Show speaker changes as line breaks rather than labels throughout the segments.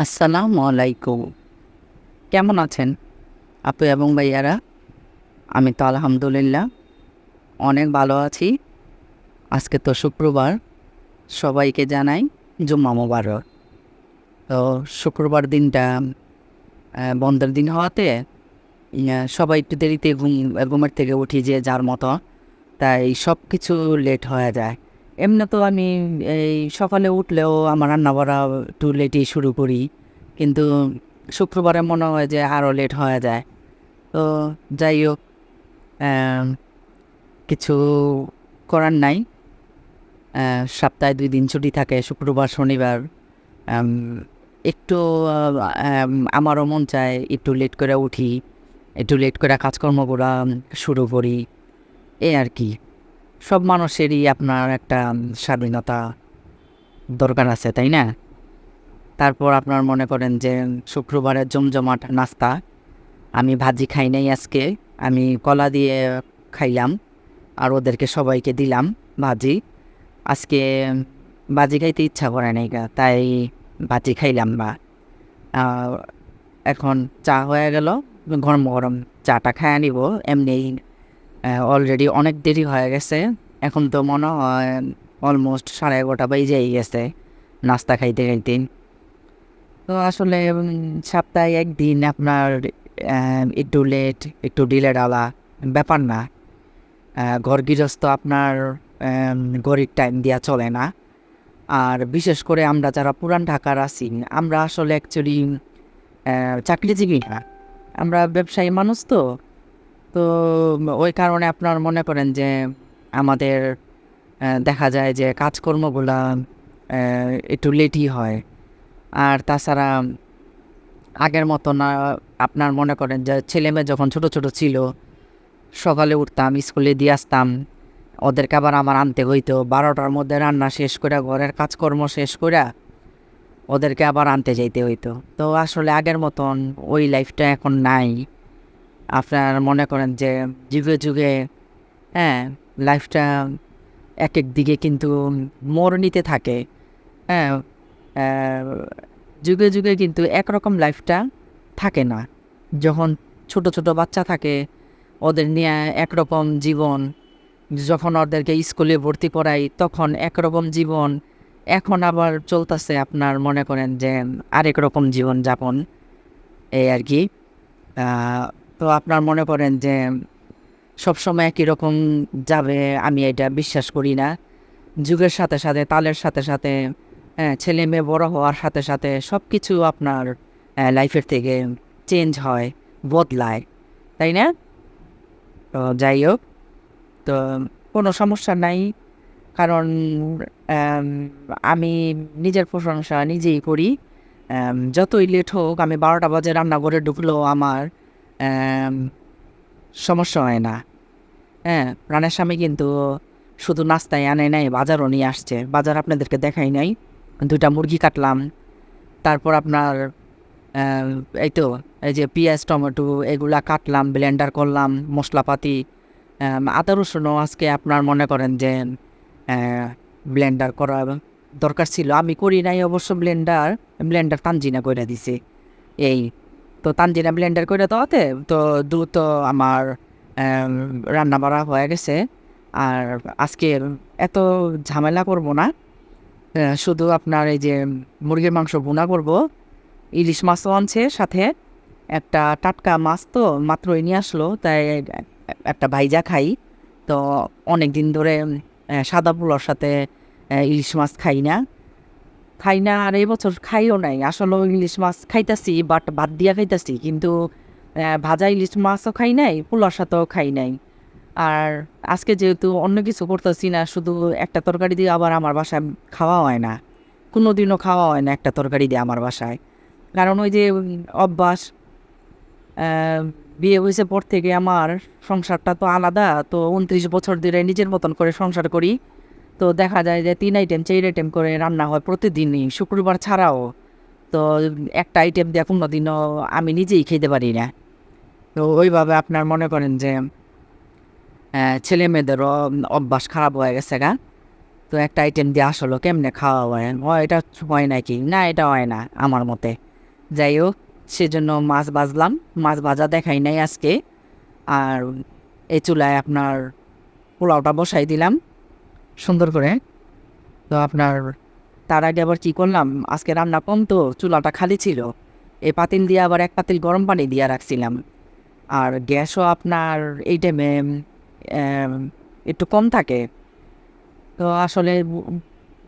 আসসালামু আলাইকুম। কেমন আছেন আপু এবং ভাইয়ারা? আমি তো আলহামদুলিল্লাহ অনেক ভালো আছি। আজকে তো শুক্রবার, সবাইকে জানাই জুম্মা মোবারক। তো শুক্রবার দিনটা বন্ধের দিন হওয়াতে সবাই একটু দেরিতে ঘুম, ঘুমের থেকে উঠি যে যার মতো, তাই সব কিছু লেট হয়ে যায়। এমনি তো আমি এই সকালে উঠলেও আমার রান্না বাড়া একটু লেটেই শুরু করি। কিন্তু শুক্রবারে মনে হয় যে আরও লেট হয়ে যায়। তো যাই হোক কিছু করার নাই। সপ্তাহে দুই দিন ছুটি থাকে, শুক্রবার, শনিবার। একটু আমারও মন চায় একটু লেট করে উঠি, একটু লেট করে কাজকর্ম করা শুরু করি। এই আর কি। সব মানুষেরই আপনার একটা স্বাধীনতা দরকার আছে, তাই না? তারপর আপনার মনে করেন যে শুক্রবারের জমজমাট নাস্তা, আমি ভাজি খাই নাই আজকে, আমি কলা দিয়ে খাইলাম আর ওদেরকে সবাইকে দিলাম ভাজি। আজকে ভাজি খাইতে ইচ্ছা করে নাই তাই ভাজি খাইলাম বা। এখন চা হয়ে গেল, গরম গরম চাটা খায় নিব, এমনি অলরেডি অনেক দেরি হয়ে গেছে। এখন তো মনে হয় অলমোস্ট সাড়ে এগারোটা বেজেই গেছে নাস্তা খাইতে খাইতে। তো আসলে সপ্তাহে একদিন আপনার একটু লেট একটু ডিলে ডালা ব্যাপার না। ঘর গৃহস্থ আপনার ঘড়ির টাইম দেওয়া চলে না। আর বিশেষ করে আমরা যারা পুরান ঢাকার আছি, আমরা আসলে অ্যাকচুয়ালি চাকরিজীবী না। আমরা ব্যবসায়ী মানুষ তো। তো ওই কারণে আপনার মনে করেন যে আমাদের দেখা যায় যে কাজকর্মগুলা একটু লেটই হয়। আর তাছাড়া আগের মতো না আপনার মনে করেন যে ছেলেমেয়ে যখন ছোট ছোট ছিল, সকালে উঠতাম, স্কুলে দিয়ে আসতাম, ওদেরকে আবার আমার আনতে হইতো। বারোটার মধ্যে রান্না শেষ করে ঘরের কাজকর্ম শেষ করে ওদেরকে আবার আনতে যাইতে হইতো। তো আসলে আগের মতন ওই লাইফটা এখন নাই। আপনার মনে করেন যে যুগে যুগে হ্যাঁ লাইফটা এক এক দিকে কিন্তু মোড় নিতে থাকে। হ্যাঁ যুগে যুগে কিন্তু একরকম লাইফটা থাকে না। যখন ছোট ছোট বাচ্চা থাকে, ওদের নিয়ে একরকম জীবন, যখন ওদেরকে স্কুলে ভর্তি করাই, তখন একরকম জীবন। এখন আবার চলতেছে আপনার মনে করেন যে আরেক রকম জীবন যাপন এই আর কি। তো আপনার মনে করেন যে সবসময় একই রকম যাবে? আমি এটা বিশ্বাস করি না। যুগের সাথে সাথে তালের সাথে সাথে হ্যাঁ, ছেলে মেয়ে বড় হওয়ার সাথে সাথে সব কিছু আপনার লাইফের থেকে চেঞ্জ হয় বদলায়। তাই না? তো যাই হোক তো কোনো সমস্যা নাই। কারণ আমি নিজের প্রশংসা নিজেই করি। যতই লেট হোক আমি বারোটা বাজে রান্নাঘরে ঢুকলেও আমার আম, সমস্যা হয় না। হ্যাঁ রানের স্বামী কিন্তু শুধু নাস্তায় আনে নাই, বাজারও নিয়ে আসছে। বাজার আপনাদেরকে দেখাই নাই। দুইটা মুরগি কাটলাম। তারপর আপনার এই তো, এই যে পেঁয়াজ, টমেটো এগুলা কাটলাম ব্লেন্ডার করলাম, মশলাপাতি আদা রসুনও আজকে আপনার মনে করেন যে ব্লেন্ডার করা দরকার ছিল। আমি করি নাই অবশ্য ব্লেন্ডার ব্লেন্ডার তানজিনা করে দিছে। এই তো তানজিনা ব্লেন্ডার করে দেওয়াতে তো দ্রুত আমার রান্না বাড়া হয়ে গেছে। আর আজকে এত ঝামেলা করব না। শুধু আপনার এই যে মুরগির মাংস ভুনা করব। ইলিশ মাছও আনছে সাথে। একটা টাটকা মাছ তো মাত্রই নিয়ে আসলো, তাই একটা ভাইজা খাই। তো অনেক দিন ধরে সাদা পোলার সাথে ইলিশ মাছ খাই না। খাই না আর এই বছর খাইও নাই। আসলে ইলিশ মাছ খাইতাছি বাট বাদ দিয়া খাইতাছি। কিন্তু ভাজা ইলিশ মাছও খাই নাই পোলার সাথেও খাই নাই। আর আজকে যেহেতু অন্য কিছু করতেছি না, শুধু একটা তরকারি দিয়ে আবার আমার বাসায় খাওয়া হয় না। কোনো দিনও খাওয়া হয় না একটা তরকারি দিয়ে আমার বাসায়। কারণ ওই যে অভ্যাস বিয়ে হয়েছে পর থেকে আমার সংসারটা তো আলাদা, তো উনত্রিশ বছর ধরে নিজের মতন করে সংসার করি। তো দেখা যায় যে তিন আইটেম চার আইটেম করে রান্না হয় প্রতিদিনই, শুক্রবার ছাড়াও। তো একটা আইটেম দিয়ে কোনো দিনও আমি নিজেই খেতে পারি না। তো ওইভাবে আপনার মনে করেন যে ছেলে মেয়েদেরও অভ্যাস খারাপ হয়ে গেছে গা। তো একটা আইটেম দিয়ে আসলো কেমনে খাওয়া হয়? ও এটা হয় নাকি? না, এটা হয় না, আমার মতে। যাই হোক, সেজন্য মাছ বাজলাম মাছ ভাজা দেখাই নাই আজকে। আর এই চুলায় আপনার পোলাওটা বসাই দিলাম। সুন্দর করে। তো আপনার, তার আগে আবার কী করলাম? আজকে রান্না কম তো, চুলাটা খালি ছিল। এই পাতিল দিয়ে আবার এক পাতিল গরম পানি দিয়ে রাখছিলাম। আর গ্যাসও আপনার এই টাইমে একটু কম থাকে। তো আসলে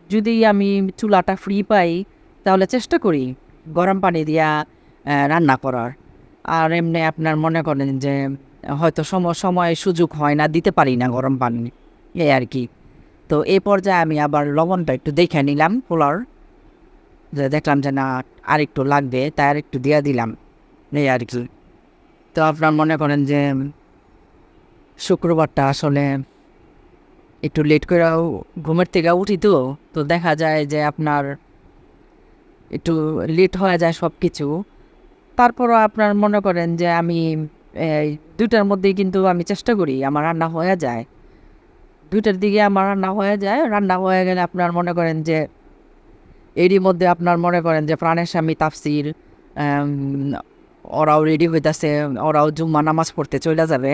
যদি আমি চুলাটা ফ্রি পাই, তাহলে চেষ্টা করি গরম পানি দিয়া রান্না করার। আর এমনি আপনার মনে করেন যে, হয়তো সময় সময় সুযোগ হয় না, দিতে পারি না গরম পানি। এই আর কি। তো এই পর্যায়ে আমি আবার লবণটা একটু দেখে নিলাম পোলার দেখলাম যে না আর একটু লাগবে, তাই আর একটু দিয়ে দিলাম। এই আর কি। তো আপনার মনে করেন যে শুক্রবারটা আসলে একটু লেট করে ঘুমের থেকে উঠি তো তো দেখা যায় যে আপনার একটু লেট হয়ে যায় সব কিছু তারপরও আপনার মনে করেন যে আমি এই দুইটার মধ্যেই কিন্তু আমি চেষ্টা করি, আমার রান্না হয়ে যায়। দুইটার দিকে আমার রান্না হয়ে যায়। রান্না হয়ে গেলে আপনার মনে করেন যে, এরই মধ্যে আপনার মনে করেন যে, প্রাণের স্বামী তাফসির ওরাও রেডি হইতাছে, ওরাও জুম্মা নামাজ পড়তে চলে যাবে।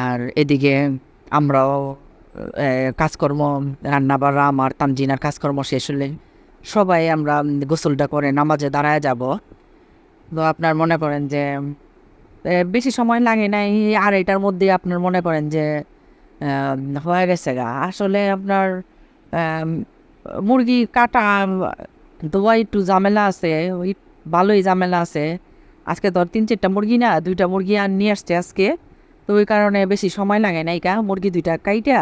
আর এদিকে আমরাও কাজকর্ম রান্না বাড়া আমার তানজিনার কাজকর্ম শেষ হলে সবাই আমরা গোসলটা করে নামাজে দাঁড়ায় যাব। তো আপনার মনে করেন যে বেশি সময় লাগে নাই। আর এটার মধ্যে আপনার মনে করেন যে হয়ে গেছে গা। আসলে আপনার মুরগি কাটা দোয়া একটু ঝামেলা আছে, ওই ভালোই ঝামেলা আছে। আজকে ধর তিন চারটা মুরগি না, দুইটা মুরগি আর নিয়ে আসছে আজকে। তো ওই কারণে বেশি সময় লাগে নাই কা মুরগি দুইটা কাইটা।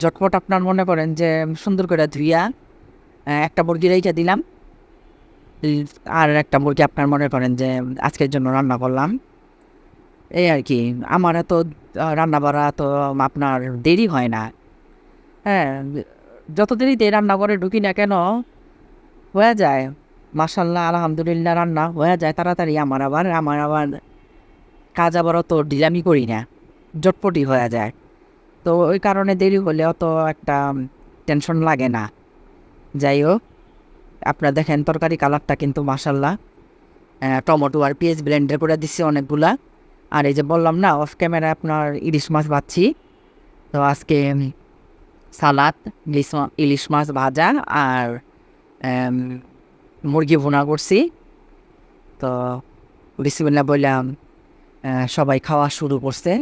ঝটপট আপনার মনে করেন যে সুন্দর করে ধুইয়া একটা মুরগি রেখে দিলাম। আর একটা মুরগি আপনার মনে করেন যে আজকের জন্য রান্না করলাম। এই আর কি, আমার এত রান্না বাড়া তো আপনার দেরি হয় না। হ্যাঁ যত দেরিতে রান্না করে ঢুকি না কেন, হয়ে যায়। মাসাল্লাহ আলহামদুলিল্লাহ, রান্না হয়ে যায় তাড়াতাড়ি। আমার আবার আমার আবার কাজ আবার অত ঢিলামি করি না, জটপটি হয়ে যায়। তো ওই কারণে দেরি হলে অত একটা টেনশন লাগে না। যাই হোক, আপনারা দেখেন তরকারি কালারটা কিন্তু মাসাল্লাহ টমেটো আর পেঁয়াজ ব্লেন্ডার করে দিচ্ছি অনেকগুলা। আর এই যে বললাম না অফ ক্যামেরা আপনার ইলিশ মাছ ভাজছি। তো আজকে সালাদ, ইলিশ ইলিশ মাছ ভাজা আর মুরগি ভুনা করছি। তো বিসমিল্লা বললাম সবাই খাওয়া শুরু করছে।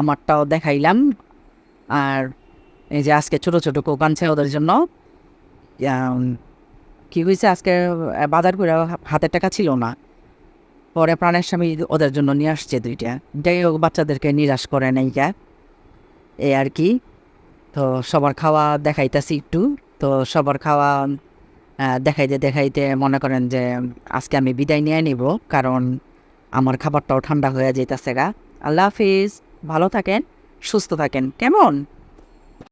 আমারটাও দেখাইলাম। আর এই যে আজকে ছোট ছোট কোক আনছে ওদের জন্য। কী হয়েছে আজকে বাজার করে হাতের টাকা ছিল না। পরে প্রাণের স্বামী ওদের জন্য নিয়ে আসছে দুইটা। যাই হোক, বাচ্চাদেরকে নিরাশ করে যা এই আর কি। তো সবার খাওয়া দেখাইতেছি একটু। তো সবার খাওয়া দেখাইতে দেখাইতে মনে করেন যে আজকে আমি বিদায় নিয়ে নিব, কারণ আমার খাবারটাও ঠান্ডা হয়ে যেতেছে গা। আল্লাহ হাফিজ, ভালো থাকেন, সুস্থ থাকেন। কেমন?